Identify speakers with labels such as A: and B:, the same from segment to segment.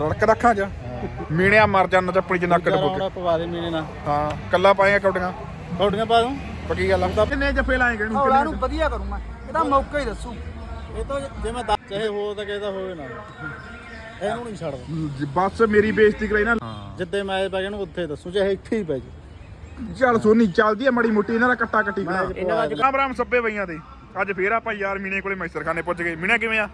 A: ਰੜਕ ਰੱਖਾਂ ਜਾ। ਮੀਣਿਆ ਮਰ ਜਾਣਾ ਚੱਪੜੀ ਚ ਨੱਕ ਡੁੱਬ
B: ਪਵਾ ਦੇ ਮੀਨੇ ਨਾਲ।
A: ਹਾਂ ਕੱਲਾ ਪਾਏਗਾ ਕੌਡੀਆਂ?
B: ਕੌਡੀਆਂ ਪਾ ਦੂੰ?
A: ਪੱਕੀ ਗੱਲ ਆ? ਕਿੰਨੇ ਜੱਫੇ ਲਾਏ ਕਿਹਨੂੰ
C: ਹੌਲਾ ਨੂੰ ਵਧੀਆ ਕਰੂੰ ਮੈਂ। ਇਹਦਾ ਮੌਕਾ ਹੀ ਦੱਸੂ।
B: ਇਹ ਤਾਂ ਜੇ ਮੈਂ ਚਾਹੇ ਹੋ ਤਾਂ ਕਿਸੇ ਦਾ ਹੋਵੇ ਨਾ। ਇਹਨੂੰ ਨਹੀਂ ਛੱਡਦਾ।
A: ਬਸ ਮੇਰੀ ਬੇਇੱਜ਼ਤੀ ਕਰਾਈ ਨਾ।
B: ਜਿੱਦੇ ਮੈਂ ਪੈ ਗਿਆ ਨੂੰ ਉੱਥੇ ਦੱਸੂ ਚਾਹੇ ਇੱਥੇ ਹੀ ਪੈ ਜੀ
A: ਚੱਲ ਸੋਨੀ ਚੱਲਦੀ ਆ ਮੜੀ ਮੁੱਟੀ ਇਹਨਾਂ ਦਾ ਕੱਟਾ ਕੱਟੀ ਇਹਨਾਂ ਦਾ ਰਾਮ ਸੱਬੇ ਪਈਆਂ ਤੇ ਅੱਜ ਫੇਰ ਆਪਾਂ ਯਾਰ ਮੀਨੇ ਕੋਲੇ ਮੈਸਰਖਾਨੇ ਪੁੱਜ ਗਏ। ਮੀਨਾ ਕਿਵੇਂ ਆ?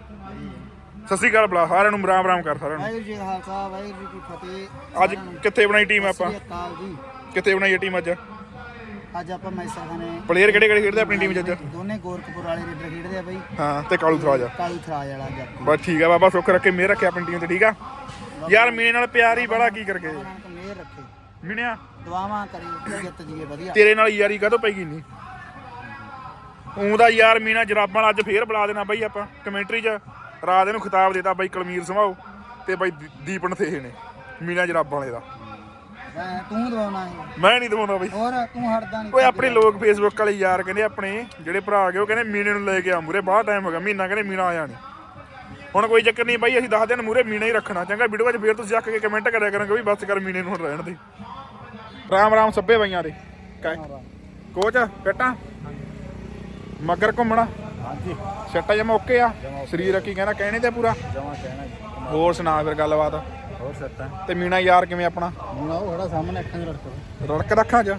A: ਸਤਿ ਸ਼੍ਰੀ ਅਕਾਲ ਬਲਾ ਸਾਰਿਆਂ ਨੂੰ ਰਾਮ ਰਾਮ ਕਰ ਸਾਰਿਆਂ ਨੂੰ।
C: ਵਾਹਿਗੁਰੂ ਜੀ ਕਾ ਖਾਲਸਾ ਵਾਹਿਗੁਰੂ ਜੀ ਕੀ ਫਤਿਹ।
A: ਅੱਜ ਕਿੱਥੇ ਬਣਾਈ ਟੀਮ ਆਪਾਂ?
C: ਸ੍ਰੀ ਅਕਾਲ ਜੀ।
A: ਕਿੱਥੇ ਬਣਾਈ ਟੀਮ ਅੱਜ?
C: ਅੱਜ ਆਪਾਂ ਮੈਸਰਖਾਨੇ
A: ਪਲੇਅਰ ਕਿਹੜੇ ਕਿਹੜੇ ਖੇਡਦੇ ਆਪਣੀ ਟੀਮ ਚ ਅੱਜ?
C: ਦੋਨੇ ਗੋਰਖਪੁਰ ਵਾਲੇ ਰੇਡਰ ਖੇਡਦੇ ਆ ਬਾਈ।
A: ਹਾਂ ਤੇ ਕਾਲੂ ਥਰਾਜ ਆ।
C: ਕਾਲੂ ਥਰਾਜ ਵਾਲਾ ਜੱਟ
A: ਬਸ ਠੀਕ ਆ ਬਾਬਾ ਸੁੱਖ ਰੱਖੇ ਮੇਰ ਰੱਖੇ ਆਪਣੀ ਟੀਮ ਤੇ ਠੀਕ ਆ? ਯਾਰ ਮੀਨੇ ਨਾਲ ਪਿਆਰ ਹੀ ਬੜਾ ਕੀ ਕਰਕੇ
C: ਮੇਰ ਰੱਖੇ।
A: ਮੀਨਿਆ
C: ਦੁਆਵਾਂ ਕਰੀ ਜਿੱਤ ਜੀਏ ਵਧੀਆ।
A: ਤੇਰੇ ਨਾਲ ਯਾਰੀ ਕਾਹਤੋਂ ਪਈ ਗਈ ਨਹੀਂ ਉਹਦਾ ਯਾਰ ਮੀਨਾ ਜਰਾਬਾਂ ਅੱਜ ਫੇਰ ਬੁਲਾ ਦੇਣਾ ਬਾਈ ਆਪਾਂ ਕਮੈਂਟਰੀ 'ਚ। ਰਾਤ ਇਹਨੂੰ ਖਿਤਾਬ ਦੇਤਾ ਬਾਈ ਕਲਮੀਰ ਸਮਾਓ ਤੇ ਬਾਈ ਦੀ- ਦੀਪਨ ਥੇ ਨੇ ਮੀਨਾ ਜਰਾਬਾਂ ਵਾਲੇ ਦਾ।
C: ਮੈਂ- ਤੂੰ ਦਵਾਉਣਾ ਹੈ
A: ਮੈਂ ਨਹੀਂ ਦਵਾਉਂਦਾ ਬਾਈ।
C: ਹੋਰ ਤੂੰ ਹਟਦਾ ਨਹੀਂ।
A: ਓਏ ਆਪਣੇ ਲੋਕ ਫੇਸਬੁੱਕ ਵਾਲੇ ਯਾਰ ਕਹਿੰਦੇ ਆਪਣੇ ਜਿਹੜੇ ਭਰਾ ਆ ਗਏ ਉਹ ਕਹਿੰਦੇ ਮੀਨੇ ਨੂੰ ਲੈ ਕੇ ਆ ਮੂਰੇ ਬਾਹਰ ਟਾਈਮ ਹੋ ਗਿਆ ਮਹੀਨਾ ਕਹਿੰਦੇ ਮੀਨਾ ਆਇਆ ਨਹੀਂ। ਹੁਣ ਕੋਈ ਚੱਕਰ ਨਹੀਂ ਬਾਈ ਅਸੀਂ 10 ਦਿਨ ਮੂਰੇ ਮੀਨਾ ਹੀ ਰੱਖਣਾ ਚੰਗਾ ਵੀਡੀਓ 'ਚ ਫੇਰ ਤੁਸੀਂ ਚੱਕ ਕੇ ਕਮੈਂਟ ਕਰਿਆ ਕਰਾਂਗੇ ਵੀ ਬਸ ਕਰ ਮੀਨੇ ਨੂੰ ਹੁਣ ਰਹਿਣ ਦੇ। ਰਾਮ ਰਾਮ ਸੱਬੇ ਬਾਈਆਂ ਦੇ। ਕਾਇ ਕੋਚ ਕਟਾ ਮਗਰ ਘੁੰਮਣਾ।
B: ਹਾਂਜੀ।
A: ਛੱਟਾ ਜਮਾ ਓਕੇ ਆ? ਸਰੀਰ ਕੀ ਕਹਿੰਦਾ ਕਹਿਣੇ ਤੇ ਪੂਰਾ?
B: ਜਮਾ ਕਹਿਣਾ ਜੀ।
A: ਹੋਰ ਸੁਣਾ ਫਿਰ ਗੱਲਬਾਤ।
B: ਹੋਰ ਸੱਟਾਂ।
A: ਤੇ ਮੀਨਾ ਯਾਰ ਕਿਵੇਂ ਆਪਣਾ?
B: ਹੁਣ ਉਹ ਖੜਾ ਸਾਹਮਣੇ ਅੱਖਾਂ 'ਚ ਰੜਕ
A: ਰੜਕ ਰੱਖਾਂ ਚ?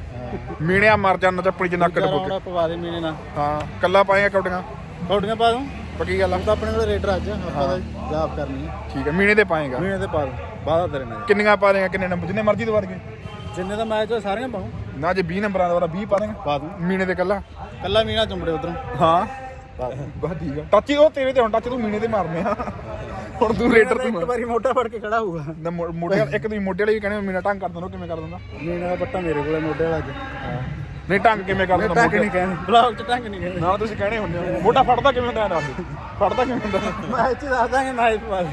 A: ਮੀਣਿਆ ਮਰ ਜਾਣਾ ਚੱਪੜੀ ਚ ਨੱਕ ਡੁੱਬ ਕੇ।
B: ਪਵਾ ਦੇ ਮੀਨੇ ਨਾਲ।
A: ਹਾਂ ਕੱਲਾ ਪਾਏਗਾ ਕੌਡੀਆਂ?
B: ਕੌਡੀਆਂ ਪਾ ਦੂੰ।
A: ਪੱਕੀ ਗੱਲ ਆ?
B: ਤਾਂ ਆਪਣੇ ਕੋਲ ਰੇਡਰ ਅੱਜ ਆਪਾਂ ਦਾ ਜਾਬ ਕਰਨੀ ਹੈ
A: ਠੀਕ ਹੈ ਮੀਨੇ ਤੇ ਪਾਏਗਾ?
B: ਮੀਨੇ ਤੇ ਪਾ ਦੂੰ। ਬਾਦਾ ਤੇਰੇ ਨਾਲ।
A: ਕਿੰਨੀਆਂ ਪਾ ਦੇਗਾ ਕਿੰਨੇ ਨੰਬਰ? ਜਿੰਨੇ ਮਰਜ਼ੀ ਦਵਾ ਦੇ
B: ਜਿੰਨੇ ਦਾ ਮੈਚ ਹੋਇਆ ਸਾਰੀਆਂ ਪਾਉਂ।
A: ਨਾ ਜੇ 20 ਨੰਬਰਾਂ ਦਾ ਵਾਲਾ 20 ਪਾ ਦੇਗਾ
B: ਪਾ ਦੂੰ।
A: ਮੀਨੇ ਤੇ ਕੱਲਾ?
B: ਕੱਲਾ ਮੀਨਾ ਚੁੰਬੜੇ ਉਧਰੋਂ।
A: ਹਾਂ।
B: ਦੂੰ
A: ਬਸ ਠੀਕ ਆ। ਟੱਚ ਉਹ ਤੇਰੇ ਤੇ ਹੁਣ ਟੱਚ ਤੂੰ ਮੀਨੇ ਤੇ ਮਾਰਨੇ ਆ। ਹੁਣ ਤੂੰ ਰੇਡਰ
B: ਇੱਕ
A: ਤੂੰ
B: ਵਾਰੀ ਮੋਟਾ ਫੜ ਕੇ ਖੜਾ ਹੋਊਗਾ।
A: ਨਾ ਮੋ- ਮੋਢੇ ਇੱਕ ਤੁਸੀਂ ਮੋਢੇ ਵਾਲੇ ਵੀ ਕਹਿੰਦੇ ਮੀਨਾ ਢੰਗ ਕਰ ਦਿੰਦਾ ਉਹ ਕਿਵੇਂ ਕਰ ਦਿੰਦਾ?
B: ਮੀਨਾ ਦਾ ਪੱਟਾ ਮੇਰੇ ਕੋਲੇ ਮੋਢੇ ਵਾਲਾ ਅੱਜ।
A: ਨਹੀਂ ਢੰਗ ਕਿਵੇਂ ਕਰ ਦਿੰਦਾ
B: ਟੰਗ
A: ਮੋਢੇ
B: ਨਹੀਂ ਕਹਿੰਦੇ। ਬਲੌਗ 'ਚ ਟੰਗ ਨਹੀਂ ਕਹਿੰਦੇ।
A: ਨਾ ਤੁਸੀਂ ਕਹਿਣੇ ਹੁੰਦੇ ਹੋ। ਮੋਢਾ ਫੜਦਾ ਕਿਵੇਂ ਹੁੰਦਾ ਦੇ ਫੜਦਾ ਕਿਵੇਂ ਹੁੰਦਾ?
B: ਮੈਚ 'ਚ ਦੱਸ ਦਾਂਗੇ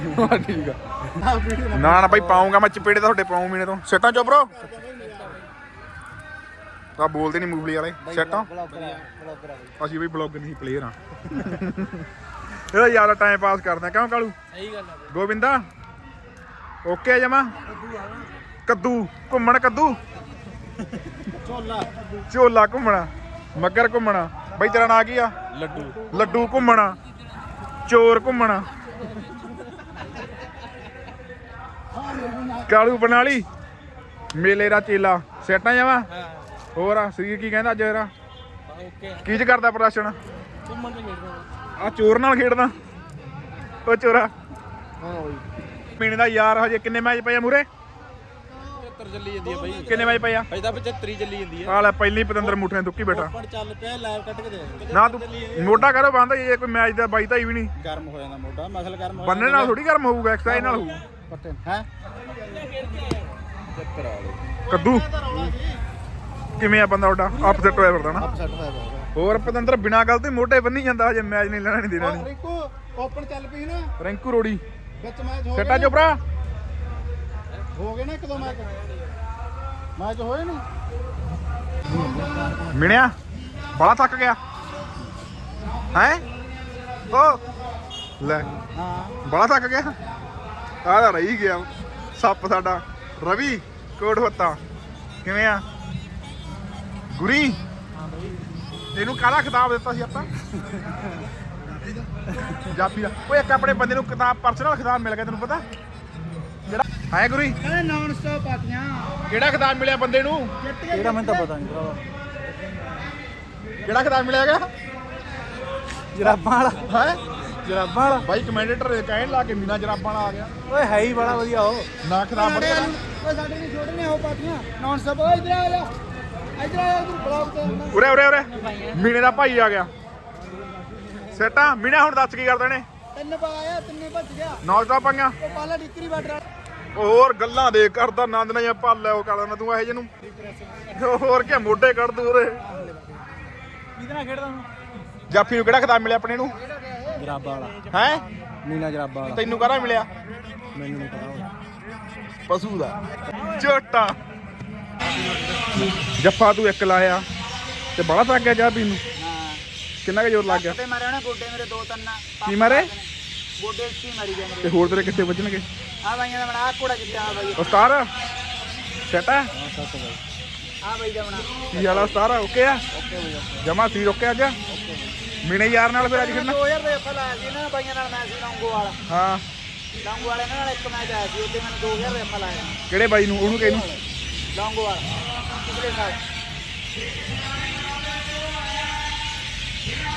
B: ਦੂੰ
A: ਹਾਂ ਠੀਕ ਆ।
B: ਨਾ ਵੀਡੀਓ
A: ਨਾ ਨਾ ਭਾਈ ਪਾਉਂਗਾ ਮੈਂ ਚਪੇੜੇ ਤੁਹਾਡੇ ਪਾਉਂ ਮੀਨੇ ਤੋਂ। ਸੈਟਾਂ ਚੋ ਆ ਬੋਲਦੇ ਨਹੀਂ ਮੂਵਲੀ ਵਾਲੇ। ਸੈਟਾਂ
C: ਬਲੌਗਰ ਆ? ਬਲੌਗਰ
A: ਅਸੀਂ ਵੀ ਬਲੌਗ ਨਹੀਂ ਪਲੇਅਰ ਆ। ਇਹਦਾ ਯਾਰ ਟਾਈਮ ਪਾਸ ਕਰਦੇ ਆ, ਕਿਉਂ ਕਾਲੂ?
C: ਸਹੀ ਗੱਲ ਆ
A: ਗੋਬਿੰਦਾ? ਓਕੇ ਜਮਾ? ਕੱਦੂ ਘੁੰਮਣ ਕੱਦੂ?
B: ਝੋਲਾ।
A: ਝੋਲਾ ਘੁੰਮਣਾ। ਮੱਗਰ ਘੁੰਮਣਾ। ਬਈ ਤੇਰਾ ਨਾਂ ਕੀ ਆ?
B: ਲੱਡੂ।
A: ਲੱਡੂ ਘੁੰਮਣਾ। ਚੋਰ ਘੁੰਮਣਾ। ਕਾਲੂ ਬਣਾ ਲਈ। ਮੇਲੇ ਦਾ ਚੇਲਾ। ਸੈਟਾਂ ਜਾਵਾ ਹੋਰ ਆ ਸਰੀਰ ਕੀ ਕਹਿੰਦਾ ਅੱਜ ਇਹਦਾ
C: ਓਕੇ
A: ਕੀ ਚ ਕਰਦਾ ਪ੍ਰਦਰਸ਼ਨ?
C: ਘੁੰਮਣ ਤੇ ਖੇਡਦਾ
A: ਆ ਚੋਰ ਨਾਲ ਖੇਡਦਾ? ਉਹ ਚੋਰਾ।
B: ਹਾਂ
A: ਪੀਣੇ ਦਾ ਯਾਰ ਹਜੇ ਕਿੰਨੇ ਮੈਚ ਪਏ ਆ ਮੂਰੇ
B: 75 ਚੱਲੀ ਜਾਂਦੀ ਹੈ ਬਾਈ।
A: ਕਿੰਨੇ ਮੈਚ ਪਏ ਆ?
B: ਅਜੇ ਤਾਂ 75 ਚੱਲੀ ਜਾਂਦੀ ਹੈ
A: ਆ ਲੈ ਪਹਿਲੀ ਪਤੰਦਰ ਮੁੱਠੇ ਦੁੱਕੀ ਬੈਠਾ
B: ਉੱਪਰ ਚੱਲ ਪਿਆ ਲਾਈਵ ਕੱਟ ਕੇ ਦੇ
A: ਨਾ ਤੂੰ ਮੋਢਾ ਕਰੋ ਬੰਦ ਜੇ ਕੋਈ ਮੈਚ ਦਾ ਬਾਈ ਤਾਂ ਵੀ ਨਹੀਂ।
B: ਗਰਮ ਹੋ ਜਾਂਦਾ ਮੋਢਾ ਮਸਲ ਗਰਮ ਹੋ
A: ਬੰਨੇ ਨਾਲ ਥੋੜੀ ਗਰਮ ਹੋਊਗਾ ਐਕਸਰਸਾਈਜ਼ ਨਾਲ ਹੋਊ
B: ਪੱਟੇ ਹੈ? ਚੱਕਰ ਆ ਲੋ
A: ਕੱਦੂ। ਕਿਵੇਂ ਆ ਬੰਦਾ ਤੁਹਾਡਾ? ਅਪਸੈਟ ਹੋਇਆ ਫਿਰਦਾ ਨਾ।
B: ਅਪਸੈਟ ਹੋਇਆ ਬਾਬਾ
A: ਹੋਰ ਪਤੰਦਰ ਬਿਨਾ ਗੱਲ ਤੋਂ ਹੀ ਮੋਢੇ ਬੰਨੀ ਜਾਂਦਾ ਹਜੇ ਮੈਚ ਨਹੀਂ ਲੈਣਾ ਨਹੀਂ ਦੇਣਾ ਨਹੀਂ।
B: ਰਿੰਕੂ ਓਪਨ ਚੱਲ ਪਈ ਨਾ।
A: ਰਿੰਕੂ ਰੋੜੀ।
B: ਵਿੱਚ ਮੈਚ ਹੋ
A: ਸੱਟਾ ਚੋਪਰਾ
B: ਹੋ ਗਏ ਨਾ ਇੱਕ ਦੋ ਮੈਚ ਮੈਚ ਹੋਏ ਨੇ
A: ਮਿਣਿਆ ਬੜਾ ਥੱਕ ਗਿਆ। ਹੈ? ਓ ਲੈ।
B: ਹਾਂ।
A: ਬੜਾ ਥੱਕ ਗਿਆ। ਆਹ ਤਾਂ ਰਹੀ ਗਿਆ ਸੱਪ ਸਾਡਾ। ਰਵੀ ਕੋਟ ਹੋਤਾ ਕਿਵੇਂ ਆ? ਗੁਰੀ ਇਹਨੂੰ ਕਾਹਦਾ ਖਿਤਾਬ ਦਿੱਤਾ ਸੀ ਆਪਾਂ? ਜਾਪੀ ਦਾ। ਓਏ ਇੱਕ ਆਪਣੇ ਬੰਦੇ ਨੂੰ ਕਿਤਾਬ ਪਰਸਨਲ ਖਿਤਾਬ ਮਿਲ ਗਿਆ ਤੈਨੂੰ ਪਤਾ? ਜਿਹੜਾ ਹੈ ਗੁਰੀ?
C: ਕਹਿੰਦੇ ਨਾਨ ਸਟਾਪ ਆਤੀਆਂ।
A: ਕਿਹੜਾ ਖਿਤਾਬ ਮਿਲਿਆ ਬੰਦੇ ਨੂੰ?
B: ਕਿਹੜਾ ਮੈਨੂੰ ਤਾਂ ਪਤਾ ਨਹੀਂ ਭਰਾਵਾ।
A: ਕਿਹੜਾ ਖਿਤਾਬ ਮਿਲਿਆ ਗਿਆ
B: ਜਰਾਬਾਂ ਵਾਲਾ।
A: ਹੈ?
B: ਜਰਾਬਾਂ ਵਾਲਾ।
A: ਬਾਈ ਕਮੈਂਡੇਟਰ ਕਹਿਣ ਲਾ ਕੇ ਮੀਨਾ ਜਰਾਬਾਂ ਵਾਲਾ ਆ ਗਿਆ।
B: ਓਏ ਹੈ ਹੀ ਬੜਾ ਵਧੀਆ ਉਹ।
A: ਨਾ ਖਿਤਾਬ ਬੜਾ
C: ਓਏ ਸਾਡੇ ਨਹੀਂ ਛੋਟੇ ਨੇ ਉਹ ਪਾਤੀਆਂ। ਨਾਨ ਸਟਾਪ ਓਏ ਇਧਰ ਆ ਜਾ।
A: ਉਰੇ ਉਰੇ ਉਰੇ। ਮੀਨੇ ਦਾ ਭਾਈ ਆ ਗਿਆ। ਸੇਟਾ ਮੀਨਾ ਹੁਣ ਦੱਸ ਕੀ ਕਰਦਾ ਨੇ
C: ਤਿੰਨ ਪਾਇਆ ਤਿੰਨੇ ਭੱਜ ਗਿਆ।
A: ਨੌਜਵਾਨ ਪਾਈਆਂ।
C: ਉਹ ਪਾਲਾ ਡਿਕਰੀ ਬਾਰਡਰ
A: ਹੋਰ ਗੱਲਾਂ ਦੇ ਕਰਦਾ ਨੰਦ ਨਾ ਜਾਂ ਪੱਲ ਉਹ ਕਰਦਾ ਤੂੰ ਇਹੋ ਜਿਹੇ ਨੂੰ। ਹੋਰ ਕੀ ਮੋਢੇ ਕੱਢ ਦੂ ਉਰੇ
B: ਕਿਹਦੇ ਨਾਲ ਖੇਡਦਾ ਤੂੰ?
A: ਜਾਫੀ ਨੂੰ ਕਿਹੜਾ ਖਿਤਾਬ ਮਿਲਿਆ ਆਪਣੇ ਨੂੰ?
B: ਜਰਾਬਾਂ ਵਾਲਾ।
A: ਹੈ?
B: ਨੀਨਾ ਜਰਾਬਾਂ ਵਾਲਾ।
A: ਤੈਨੂੰ ਕਾਹਦਾ ਮਿਲਿਆ?
B: ਮੈਨੂੰ ਨਹੀਂ ਪਤਾ।
A: ਪਸ਼ੂ ਦਾ। ਝੋਟਾ। ਜੱਫਾ ਤੂੰ ਇੱਕ ਲਾਇਆ ਤੇ ਬੜਾ ਥੱਕ ਗਿਆ ਜਾਫੀ ਨੂੰ
C: ਹਾਂ।
A: ਕਿੰਨਾ ਕੁ ਜ਼ੋਰ ਲੱਗ ਗਿਆ?
C: ਤੇ ਮਾਰੇ ਨਾ ਗੋਡੇ ਮੇਰੇ ਦੋ ਤਿੰਨ।
A: ਕੀ ਮਾਰੇ
C: ਗੋਡੇ ਉੱਚੀ ਮਾਰੀ ਗਏ
A: ਤੇ ਹੋਰ ਤੇਰੇ ਕਿੱਥੇ ਵੱਜਣਗੇ?
C: ਆ ਬਾਈਆਂ ਦਾ ਬਣਾ ਘੋੜਾ ਜਿੱਤਿਆ ਆ ਬਾਈ।
A: ਉਸਤਾਰ ਸੈਟ
B: ਬਾਈ
C: ਆ ਬਾਈ। ਦਾ ਬਣਾ।
A: ਕੀ ਆ ਉਸਤਾਰ ਓਕੇ ਆ?
B: ਓਕੇ ਬਾਈ
A: ਜਮਾ ਸੀ ਓਕੇ ਅੱਜ ਮੀਨੇ ਯਾਰ ਨਾਲ ਫਿਰ ਅੱਜ ਖੇਡਣਾ?
C: 2000 ਦੇ ਆਪਾਂ ਲਾਇਆ ਸੀ ਨੇ ਬਾਈਆਂ ਨਾਲ ਮੈਚ ਲੌਂਗੋ ਵਾਲਾ।
A: ਹਾਂ।
C: ਲੌਂਗੋ ਵਾਲੇ ਨਾਲ ਇੱਕ ਮੈਚ ਆਇਆ ਸੀ ਉੱਤੇ ਮੈਨੂੰ 2000 ਦੇ ਆਪਾਂ ਲਾਇਆ।
A: ਕਿਹੜੇ ਬਾਈ ਨੂੰ? ਉਹਨੂੰ ਕਿਹਨੂੰ?
C: ਲੌਂਗੋ ਵਾਲਾ ਪਿਛਲੇ ਸਾਲ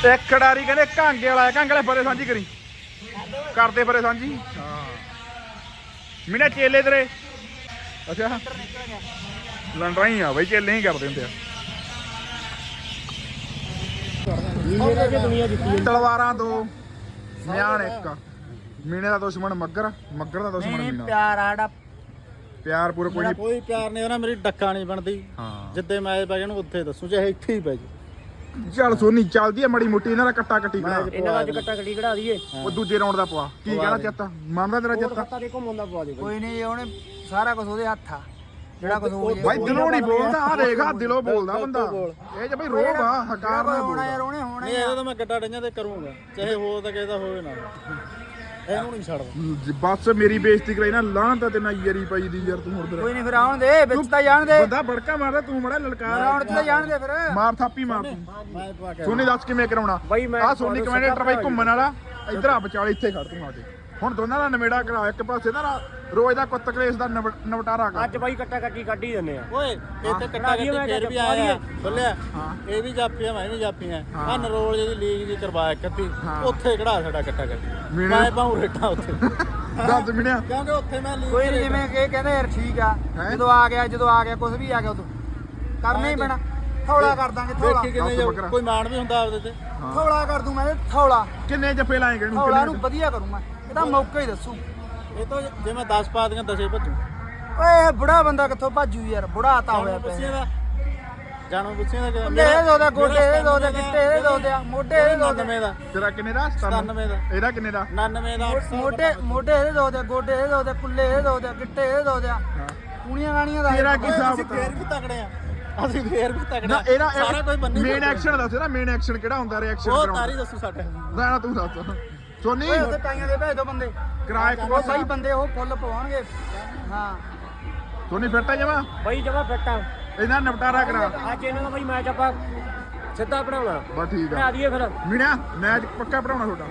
A: ਤੇ ਖਿਡਾਰੀ ਕਹਿੰਦੇ ਕਾਂਗੇ ਵਾਲਾ ਹੈ, ਕਾਂਗੇ ਵਾਲੇ ਫਰੇ ਸਾਂਝੀ ਕਰੀ। ਕਰਦੇ ਫਰੇ ਸਾਂਝੀ। ਹਾਂ। ਮੀਨੇ ਚੇਲੇ ਤੇਰੇ। ਅੱਛਾ। ਲੰਡਰਾਂ ਹੀ ਆ ਬਈ ਚੇਲੇ ਹੀ ਕਰਦੇ ਹੁੰਦੇ ਆ। ਤਲਵਾਰਾਂ ਦੋ ਮਿਆਨ ਇੱਕ। ਮੀਨੇ ਦਾ ਦੁਸ਼ਮਣ ਮੱਗਰ ਮੱਗਰ ਦਾ ਦੁਸ਼ਮਣ ਮੀਨਾ।
C: ਪਿਆਰ ਆ ਸਾਡਾ
A: ਪਿਆਰ ਪੂਰੇ ਕੋਈ
B: ਮੇਰਾ
A: ਨਹੀਂ।
B: ਕੋਈ ਪਿਆਰ ਨਹੀਂ ਉਹਨਾਂ ਮੇਰੀ ਡੱਕਾ ਨਹੀਂ ਬਣਦੀ।
A: ਹਾਂ।
B: ਜਿੱਦੇ ਮੈਚ ਪੈ ਜਾਣ ਉੱਥੇ ਦੱਸੂ ਚਾਹੇ ਇੱਥੇ ਹੀ ਪੈ ਜਾ
A: ਚੱਲ ਸੋਨੀ ਚੱਲਦੀ ਆ ਮੜੀ ਮੁੱਟੀ ਇਹਨਾਂ ਦਾ ਕੱਟਾ ਕੱਟੀ ਕਰਾ।
B: ਇਹਨਾਂ ਦਾ ਅੱਜ
D: ਕੱਟਾ ਕੱਟੀ ਕਢਾ ਦਈਏ।
A: ਉਹ ਦੂਜੇ ਰਾਉਂਡ ਦਾ ਪਵਾ। ਕੀ ਕਹਿਣਾ ਚਾਹਤਾ ਮੰਨਦਾ ਤੇਰਾ ਚਾਹਤਾ
D: ਖੱਤਾ ਦੇ ਘੁੰਮਣ ਪਵਾ ਦੇ
C: ਕੋਈ। ਨਹੀਂ ਉਹਨੇ ਸਾਰਾ ਕੁਝ ਉਹਦੇ ਹੱਥ ਆ। ਜਿਹੜਾ ਕੁਝ ਹੋ
A: ਬਾਈ ਦਿਲੋਂ ਨਹੀਂ ਬੋਲਦਾ ਆ ਦੇਖ ਆ ਦਿਲੋਂ ਬੋਲਦਾ ਬੰਦਾ। ਇਹ ਜੇ ਬਈ ਰੋਬ ਆ ਹਕਾਰ ਨਾਲ
C: ਹੋਣਾ ਯਾਰ
A: ਬੋਲਦਾ
C: ਉਹਨੇ ਹੋਣਾ
B: ਨਹੀਂ ਇਹਦਾ ਤਾਂ ਮੈਂ ਗੱਡਾ ਡਈਆਂ ਤੇ ਕਰੂੰਗਾ। ਚਾਹੇ ਹੋ ਤਾਂ ਕਿਸੇ ਦਾ ਹੋਵੇ ਨਾ। ਇਹਨੂੰ ਨਹੀਂ ਛੱਡਦਾ।
A: ਬਸ ਮੇਰੀ ਬੇਇੱਜ਼ਤੀ ਕਰਾਈ ਨਾ ਲਾਂ ਤਾਂ ਤੇ ਨਾ ਯਰੀ ਪਈ ਦੀ ਯਾਰ ਤੂੰ ਹੁਣ
C: ਕੋਈ ਨਹੀਂ ਫਿਰ ਆਉਣ ਦੇ ਵਿੱਚ ਤਾਂ ਜਾਣ ਦੇ
A: ਬੰਦਾ ਬੜਕਾ ਮਾਰਦਾ ਤੂੰ ਮੜਾ ਲਲਕਾਰ
C: ਆਉਣ ਤੇ ਤਾਂ ਜਾਣ ਦੇ ਫਿਰ।
A: ਮਾਰ ਥਾਪੀ ਮਾਰ ਤੂੰ। ਸੋਨੀ ਦੱਸ ਕਿਵੇਂ ਕਰਾਉਣਾ?
D: ਬਾਈ ਮੈਂ
A: ਆ ਸੋਨੀ ਕਮੈਂਡੇਟਰ ਬਾਈ ਘੁੰਮਣ ਵਾਲਾ ਇੱਧਰ ਆ ਵਿਚਾਲੇ ਇੱਥੇ ਖੜ ਤੂੰ ਆ ਕੇ। ਹੁਣ ਦੋਨਾਂ ਦਾ ਨਵੇੜਾ ਕਰਾ ਇੱਕ ਪਾਸੇ ਨਾ ਰੋਜ਼ ਦਾ ਕੁੱਤ ਕਲੇਸ਼ ਦਾ ਨਿਪਟਾਰਾ ਕਰ।
D: ਅੱਜ ਬਾਈ ਕੱਟਾ ਕੱਟੀ ਕੱਢ ਹੀ ਦਿੰਨੇ ਆ।
B: ਓਏ ਇੱਥੇ ਕੱਟਾ ਕੱਟੀ ਫੇਰ ਵੀ ਆਇਆ। ਬੱਲਿਆ ਇਹ ਵੀ ਜਾਪੀਆਂ ਮੈਂ ਵੀ ਜਾਪੀਆਂ ਆ। ਨਰੋਲ ਜਿਹਦੀ ਲੀਗ ਦੀ ਕਰਵਾ ਕੱਤੀ ਉੱਥੇ ਕਿਹੜਾ ਸਾਡਾ ਕੱਟਾ ਕੱਟੀ।
A: ਮੇਰੇ-
B: ਮੈਂ ਪਾਉ ਰੇਟਾ ਉੱਥੇ।
A: ਦੱਸ ਮਿਣਿਆ
B: ਕਿਉਂਕਿ ਉੱਥੇ ਮੈਂ ਲੀਗ
C: ਕੋਈ ਜਿਵੇਂ ਕਿ ਇਹ ਕਹਿੰਦੇ ਯਾਰ ਠੀਕ ਆ
A: ਹੈਂ?
C: ਜਦੋਂ ਆ ਗਿਆ ਜਦੋਂ ਆ ਗਿਆ ਕੁਝ ਵੀ ਆ ਗਿਆ ਉਦੋਂ। ਕਰਨਾ ਹੀ ਪੈਣਾ। ਥੌਲਾ ਕਰ ਦਾਂਗੇ ਥੌਲਾ।
B: ਦੇਖੀ ਕਿਵੇਂ
A: ਦੱਸ
B: ਜਾਊ। ਕੋਈ ਮਾਣ ਵੀ ਹੁੰਦਾ ਆਪਦੇ ਤੇ।
C: ਥੌਲਾ ਕਰ ਦੂੰ ਮੈਂ ਥੌਲਾ।
A: ਕਿੰਨੇ ਜੱਫੇ ਲਾਏਗੇ ਇਹਨੂੰ
C: ਥੌਲਾ ਨੂੰ
A: ਕਿੰਨੇ
C: ਵਧੀਆ ਕਰੂੰ ਮੈਂ। ਇਹ ਤਾਂ ਮੌਕਾ ਹੀ ਦੱਸੂ।
B: ਇਹ ਤਾਂ ਜੇ ਮੈਂ 10 ਪਾ ਦੀਆਂ ਦਸੇ ਭੱਜੂ।
C: ਓਏ ਇਹ ਬੁੜਾ ਬੰਦਾ ਕਿੱਥੋਂ ਭੱਜੂ ਯਾਰ? ਬੁੜਾ ਆਤਾ ਹੋਇਆ ਪਿਆ।
B: ਦਾ। ਜਾਣੋ ਪੁੱਛੀਆਂ ਦਾ
C: ਮੁੰਡੇ ਇਹ ਦੋਦੇ ਗੋਡੇ ਇਹ ਦੋਦੇ ਗਿੱਟੇ ਇਹ ਦੋਦੇ ਆ, ਮੋਢੇ ਇਹ ਦੋਦੇ
B: 99 ਦਾ।
A: ਤੇਰਾ ਕਿੰਨੇ ਦਾ?
B: 97 ਦਾ।
A: ਇਹਦਾ ਕਿੰਨੇ ਦਾ?
B: 99 ਦਾ 800
C: ਮੋਢੇ ਮੋਢੇ ਇਹ ਦੋਦੇ ਗੋਡੇ ਇਹ ਦੋਦੇ ਕੁੱਲੇ ਇਹ ਦੋਦੇ ਗਿੱਟੇ ਇਹ ਦੋਦੇ ਆ ਕੁਣੀਆਂ ਗਾਣੀਆਂ ਦਾ
A: ਤੇਰਾ ਕੀ ਹਿਸਾਬ
B: ਅਸੀਂ ਫੇਰ ਵੀ ਤਕੜੇ ਆ। ਅਸੀਂ ਫੇਰ ਵੀ ਤਕੜੇ
A: ਨਾ ਇਹਦਾ
B: ਸਾਰਾ ਕੋਈ ਬੰਨੀ
A: ਮੇਨ ਐਕਸ਼ਨ ਦੱਸ ਨਾ ਮੇਨ ਐਕਸ਼ਨ ਕਿਹੜਾ ਹੁੰਦਾ? ਰਿਐਕਸ਼ਨ
B: ਉਹ ਤਾਰੀ ਦੱਸੂ ਸਾਡੇ।
A: ਨਾ ਨਾ ਤੂੰ ਦੱਸ। ਸੋਨੀ
C: ਓਏ ਉੱਥੇ ਟਾਈਆਂ ਦੇ ਭੇਜ ਦੋ ਬੰਦੇ।
A: ਕਿਰਾਏ ਇੱਕ
C: ਉਹ ਸਹੀ ਬੰਦੇ ਉਹ ਫੁੱਲ ਪਵਾਉਣਗੇ। ਹਾਂ।
A: ਸੋਨੀ ਫਿੱਟ ਜਮਾ?
D: ਬਾਈ ਜਮਾ ਫਿੱਟ ਆ।
A: ਇਹਨਾਂ ਨਿਪਟਾਰਾ ਕਰਾ।
D: ਅੱਜ ਇਹਨਾਂ ਦਾ ਬਾਈ ਮੈਚ ਆਪਾਂ ਸਿੱਧਾ ਬਣਾਉਣਾ।
A: ਬਸ ਠੀਕ
D: ਬਣਾ
A: ਆ
D: ਦਈਏ ਫਿਰ।
A: ਮੀਣਾ ਮੈਚ ਪੱਕਾ ਬਣਾਉਣਾ ਤੁਹਾਡਾ।